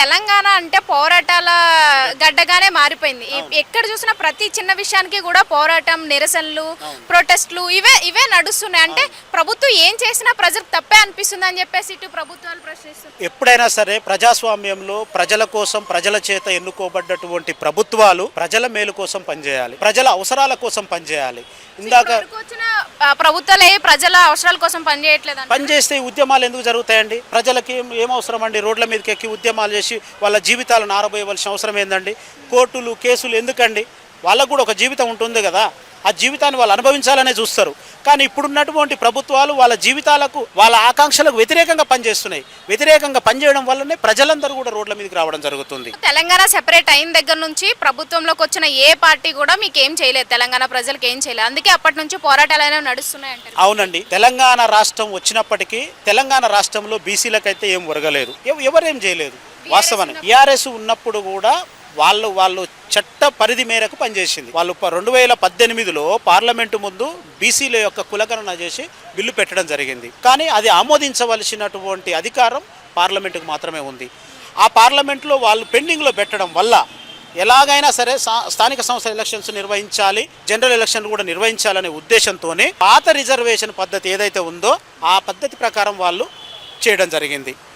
తెలంగాణ అంటే పోరాటాల గడ్డగానే మారిపోయింది. ఎక్కడ చూసినా ప్రతి చిన్న విషయానికి కూడా పోరాటం నిరసనలు ప్రొటెస్ట్లు ఇవే ఇవే నడుస్తున్నాయి. అంటే ప్రభుత్వం ఏం చేసినా ప్రజలకు తప్పే అనిపిస్తుంది అని చెప్పేసి ఇటు ప్రభుత్వాలు ప్రశ్నిస్తున్నారు ఎప్పుడైనా సరే ప్రజాస్వామ్యంలో ప్రజల కోసం ప్రజల చేత ఎన్నుకోబడ్డటువంటి ప్రభుత్వాలు ప్రజల మేలు కోసం పనిచేయాలి. ప్రజల అవసరాల కోసం పనిచేయాలి. ఇందాక ప్రభుత్వాలు ఏ ప్రజల అవసరాల కోసం పనిచేయట్లేదు పనిచేస్తే ఉద్యమాలు ఎందుకు జరుగుతాయండి? ప్రజలకి ఏం అవసరం అండి? రోడ్ల మీదకి ఎక్కి ఉద్యమాలు చేసి వాళ్ళ జీవితాలను ఆరబోయవలసిన అవసరం ఏందండి? కోర్టులు కేసులు ఎందుకండి? వాళ్ళకు కూడా ఒక జీవితం ఉంటుంది కదా. ఆ జీవితాన్ని వాళ్ళు అనుభవించాలనే చూస్తారు. కానీ ఇప్పుడున్నటువంటి ప్రభుత్వాలు వాళ్ళ జీవితాలకు వాళ్ళ ఆకాంక్షలకు వ్యతిరేకంగా పనిచేస్తున్నాయి. వ్యతిరేకంగా పనిచేయడం వల్లనే ప్రజలందరూ కూడా రోడ్ల మీదకి రావడం జరుగుతుంది. తెలంగాణ సెపరేట్ అయిన దగ్గర నుంచి ప్రభుత్వంలోకి వచ్చిన ఏ పార్టీ కూడా మీకు ఏం చేయలేదు. తెలంగాణ ప్రజలకు ఏం చేయలేదు. అందుకే అప్పటి నుంచి పోరాటాలు అనేవి నడుస్తున్నాయి అవునండి. తెలంగాణ రాష్ట్రం వచ్చినప్పటికీ తెలంగాణ రాష్ట్రంలో బీసీలకైతే ఏం ఒరగలేదు. ఎవ- ఎవరేం చేయలేదు. వాస్తవానికి టీఆర్ఎస్ ఉన్నప్పుడు కూడా వాళ్ళు వాళ్ళు చట్ట పరిధి మేరకు పనిచేసింది. వాళ్ళు రెండు వేల పద్దెనిమిదిలో పార్లమెంటు ముందు బీసీల యొక్క కులగణన చేసి బిల్లు పెట్టడం జరిగింది. కానీ అది ఆమోదించవలసినటువంటి అధికారం పార్లమెంటుకు మాత్రమే ఉంది. ఆ పార్లమెంట్లో వాళ్ళు పెండింగ్లో పెట్టడం వల్ల ఎలాగైనా సరే స్థానిక సంస్థల ఎలక్షన్స్ నిర్వహించాలి జనరల్ ఎలక్షన్ కూడా నిర్వహించాలనే ఉద్దేశంతోనే పాత రిజర్వేషన్ పద్ధతి ఏదైతే ఉందో ఆ పద్ధతి ప్రకారం వాళ్ళు చేయడం జరిగింది.